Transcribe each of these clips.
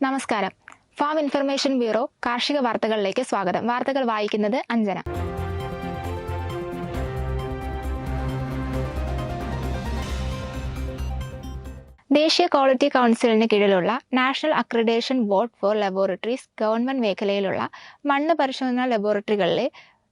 നമസ്കാരം. Farm information bureau കാർഷിക വാർത്തകളിലേക്ക് സ്വാഗതം. വാർത്തകൾ വായിക്കുന്നത് അഞ്ജന. ദേശീയ ക്വാളിറ്റി കൗൺസിലിന് കീഴിലുള്ള National Accreditation Board for Laboratories government മേഖലയിലുള്ള മണ്ണ് പരിശോധനാ ലബോറട്ടറികളിലെ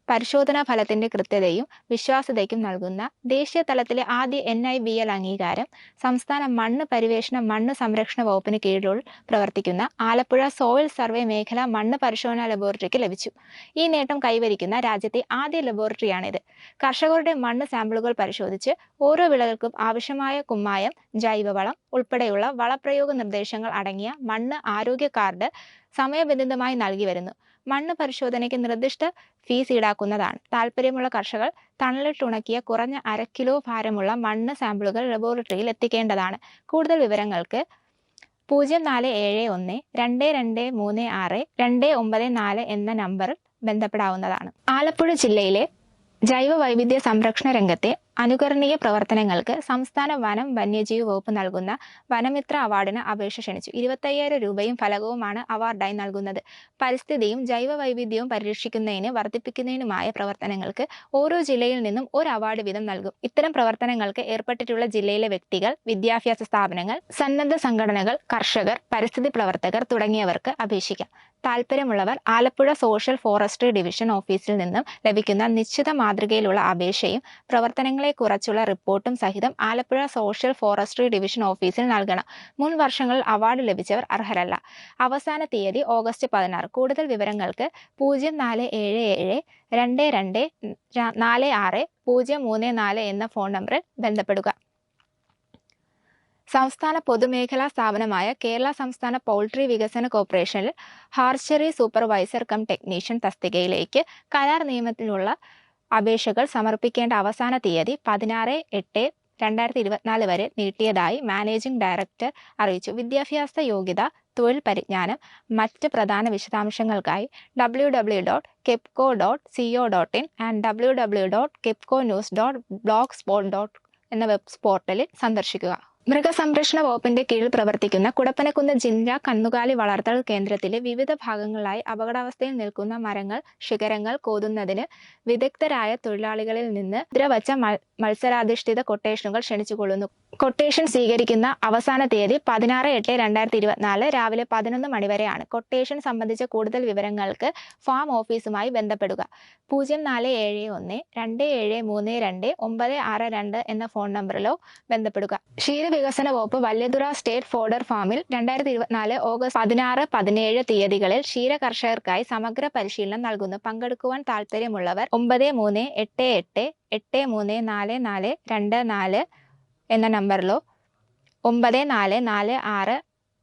പരിശോധനാ ഫലത്തിന്റെ കൃത്യതയും വിശ്വാസ്യതയ്ക്കും നൽകുന്ന ദേശീയ തലത്തിലെ ആദ്യ എൻ ഐ ബി എൽ അംഗീകാരം സംസ്ഥാന മണ്ണ് പരിവേഷണ മണ്ണ് സംരക്ഷണ വകുപ്പിന് കീഴിൽ പ്രവർത്തിക്കുന്ന ആലപ്പുഴ സോയിൽ സർവേ മേഖല മണ്ണ് പരിശോധനാ ലബോറട്ടറിക്ക് ലഭിച്ചു. ഈ നേട്ടം കൈവരിക്കുന്ന രാജ്യത്തെ ആദ്യ ലബോറട്ടറിയാണിത്. കർഷകരുടെ മണ്ണ് സാമ്പിളുകൾ പരിശോധിച്ച് ഓരോ വിളകൾക്കും ആവശ്യമായ കുമ്മായം ജൈവവളം ഉൾപ്പെടെയുള്ള വളപ്രയോഗ നിർദ്ദേശങ്ങൾ അടങ്ങിയ മണ്ണ് ആരോഗ്യ കാർഡ് സമയബന്ധിതമായി നൽകി വരുന്നു. മണ്ണ് പരിശോധനയ്ക്ക് നിർദ്ദിഷ്ട ഫീസ് ഈടാക്കുന്നതാണ്. താല്പര്യമുള്ള കർഷകർ തണലിട്ടുണക്കിയ കുറഞ്ഞ അര കിലോ ഭാരമുള്ള മണ്ണ് സാമ്പിളുകൾ ലബോറട്ടറിയിൽ എത്തിക്കേണ്ടതാണ്. കൂടുതൽ വിവരങ്ങൾക്ക് പൂജ്യം നാല് ഏഴ് ഒന്ന് രണ്ട് രണ്ട് മൂന്ന് ആറ് രണ്ട് ഒമ്പത് നാല് എന്ന നമ്പറിൽ ബന്ധപ്പെടാവുന്നതാണ്. ആലപ്പുഴ ജില്ലയിലെ ജൈവ വൈവിധ്യ സംരക്ഷണ രംഗത്തെ അനുകരണീയ പ്രവർത്തനങ്ങൾക്ക് സംസ്ഥാന വനം വന്യജീവി വകുപ്പ് നൽകുന്ന വനമിത്ര അവാർഡിന് അപേക്ഷ ക്ഷണിച്ചു. ഇരുപത്തയ്യായിരം രൂപയും ഫലകവുമാണ് അവാർഡായി നൽകുന്നത്. പരിസ്ഥിതിയും ജൈവ വൈവിധ്യവും പരിരക്ഷിക്കുന്നതിന് വർദ്ധിപ്പിക്കുന്നതിനുമായ പ്രവർത്തനങ്ങൾക്ക് ഓരോ ജില്ലയിൽ നിന്നും ഒരു അവാർഡ് വീതം നൽകും. ഇത്തരം പ്രവർത്തനങ്ങൾക്ക് ഏർപ്പെട്ടിട്ടുള്ള ജില്ലയിലെ വ്യക്തികൾ വിദ്യാഭ്യാസ സ്ഥാപനങ്ങൾ സന്നദ്ധ സംഘടനകൾ കർഷകർ പരിസ്ഥിതി പ്രവർത്തകർ തുടങ്ങിയവർക്ക് അപേക്ഷിക്കാം. താല്പര്യമുള്ളവർ ആലപ്പുഴ സോഷ്യൽ ഫോറസ്ട്രി ഡിവിഷൻ ഓഫീസിൽ നിന്നും ലഭിക്കുന്ന നിശ്ചിത മാതൃകയിലുള്ള അപേക്ഷയും പ്രവർത്തനങ്ങളെ കുറിച്ചുള്ള റിപ്പോർട്ടും സഹിതം ആലപ്പുഴ സോഷ്യൽ ഫോറസ്ട്രി ഡിവിഷൻ ഓഫീസിൽ നൽകണം. മുൻ വർഷങ്ങളിൽ അവാർഡ് ലഭിച്ചവർ അർഹരല്ല. അവസാന തീയതി ഓഗസ്റ്റ് പതിനാറ്. കൂടുതൽ വിവരങ്ങൾക്ക് പൂജ്യം നാല് ഏഴ് ഏഴ് രണ്ട് രണ്ട് നാല് ആറ് പൂജ്യം മൂന്ന് നാല് എന്ന ഫോൺ നമ്പറിൽ ബന്ധപ്പെടുക. സംസ്ഥാന പൊതുമേഖലാ സ്ഥാപനമായ കേരള സംസ്ഥാന പൗൾട്രി വികസന കോർപ്പറേഷനിൽ ഹാർച്ചറി സൂപ്പർവൈസർ കം ടെക്നീഷ്യൻ തസ്തികയിലേക്ക് കരാർ നിയമത്തിലുള്ള അപേക്ഷകൾ സമർപ്പിക്കേണ്ട അവസാന തീയതി പതിനാറ് എട്ട് രണ്ടായിരത്തി ഇരുപത്തിനാല് വരെ നീട്ടിയതായി മാനേജിംഗ് ഡയറക്ടർ അറിയിച്ചു. വിദ്യാഭ്യാസ യോഗ്യത തൊഴിൽ പരിജ്ഞാനം മറ്റ് പ്രധാന വിശദാംശങ്ങൾക്കായി W W dot KEPCO dot co dot in and W W dot KEPCO news dot blog spot dot എന്ന വെബ് പോർട്ടലിൽ സന്ദർശിക്കുക. മൃഗസംരക്ഷണ വകുപ്പിന്റെ കീഴിൽ പ്രവർത്തിക്കുന്ന കുടപ്പനക്കുന്ന് ജില്ല കന്നുകാലി വളർത്തൽ കേന്ദ്രത്തിലെ വിവിധ ഭാഗങ്ങളായി അപകടാവസ്ഥയിൽ നിൽക്കുന്ന മരങ്ങൾ ശിഖരങ്ങൾ കോതുന്നതിന് വിദഗ്ധരായ തൊഴിലാളികളിൽ നിന്ന് മുദ്രവച്ച മത്സരാധിഷ്ഠിത കൊട്ടേഷനുകൾ ക്ഷണിച്ചുകൊള്ളുന്നു. കൊട്ടേഷൻ സ്വീകരിക്കുന്ന അവസാന തീയതി പതിനാറ് എട്ട് രണ്ടായിരത്തി ഇരുപത്തിനാല് രാവിലെ പതിനൊന്ന് മണിവരെയാണ് കൊട്ടേഷൻ സംബന്ധിച്ച കൂടുതൽ വിവരങ്ങൾക്ക് ഫാം ഓഫീസുമായി ബന്ധപ്പെടുക. പൂജ്യം നാല് ഏഴ് ഒന്ന് രണ്ട് ഏഴ് മൂന്ന് രണ്ട് ഒമ്പത് ആറ് രണ്ട് എന്ന ഫോൺ നമ്പറിലോ ബന്ധപ്പെടുക. ക്ഷീരവികസന വകുപ്പ് വല്യതുറ സ്റ്റേറ്റ് ഫോഡർ ഫാമിൽ രണ്ടായിരത്തി ഇരുപത്തിനാല് ഓഗസ്റ്റ് പതിനാറ് പതിനേഴ് തീയതികളിൽ ക്ഷീര കർഷകർക്കായി സമഗ്ര പരിശീലനം നൽകുന്നു. പങ്കെടുക്കുവാൻ താല്പര്യമുള്ളവർ ഒമ്പത് മൂന്ന് എട്ട് എട്ട് എട്ട് മൂന്ന് നാല് നാല് രണ്ട് നാല് എന്ന നമ്പറിലോ ഒമ്പത് നാല് നാല് ആറ്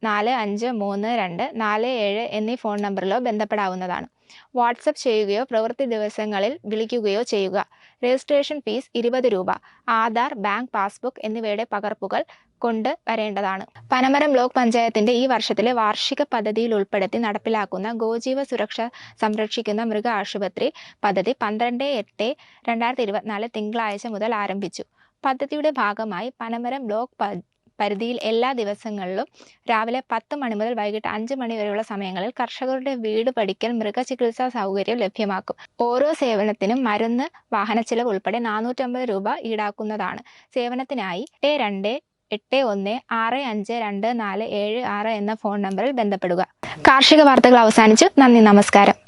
നാല് അഞ്ച് മൂന്ന് രണ്ട് നാല് ഏഴ് എന്നീ ഫോൺ നമ്പറിലോ ബന്ധപ്പെടാവുന്നതാണ്. വാട്സപ്പ് ചെയ്യുകയോ പ്രവൃത്തി ദിവസങ്ങളിൽ വിളിക്കുകയോ ചെയ്യുക. രജിസ്ട്രേഷൻ ഫീസ് ഇരുപത് രൂപ. ആധാർ ബാങ്ക് പാസ്ബുക്ക് എന്നിവയുടെ പകർപ്പുകൾ കൊണ്ട് വരേണ്ടതാണ്. പനമരം ബ്ലോക്ക് പഞ്ചായത്തിന്റെ ഈ വർഷത്തിലെ വാർഷിക പദ്ധതിയിൽ ഉൾപ്പെടുത്തി നടപ്പിലാക്കുന്ന ഗോജീവ സുരക്ഷ സംരക്ഷിക്കുന്ന മൃഗ ആശുപത്രി പദ്ധതി പന്ത്രണ്ട് എട്ട് രണ്ടായിരത്തി ഇരുപത്തിനാല് തിങ്കളാഴ്ച മുതൽ ആരംഭിച്ചു. പദ്ധതിയുടെ ഭാഗമായി പനമരം ബ്ലോക്ക് പരിധിയിൽ എല്ലാ ദിവസങ്ങളിലും രാവിലെ പത്ത് മണി മുതൽ വൈകിട്ട് അഞ്ച് മണി വരെയുള്ള സമയങ്ങളിൽ കർഷകരുടെ വീട് പഠിക്കൽ മൃഗചികിത്സാ സൗകര്യം ലഭ്യമാക്കും. ഓരോ സേവനത്തിനും മരുന്ന് വാഹന ചെലവ് ഉൾപ്പെടെ നാനൂറ്റമ്പത് രൂപ ഈടാക്കുന്നതാണ്. സേവനത്തിനായി എട്ട് രണ്ട് എട്ട് ഒന്ന് ആറ് അഞ്ച് രണ്ട് നാല് ഏഴ് ആറ് എന്ന ഫോൺ നമ്പറിൽ ബന്ധപ്പെടുക. കാർഷിക വാർത്തകൾ അവസാനിച്ചു. നന്ദി നമസ്കാരം.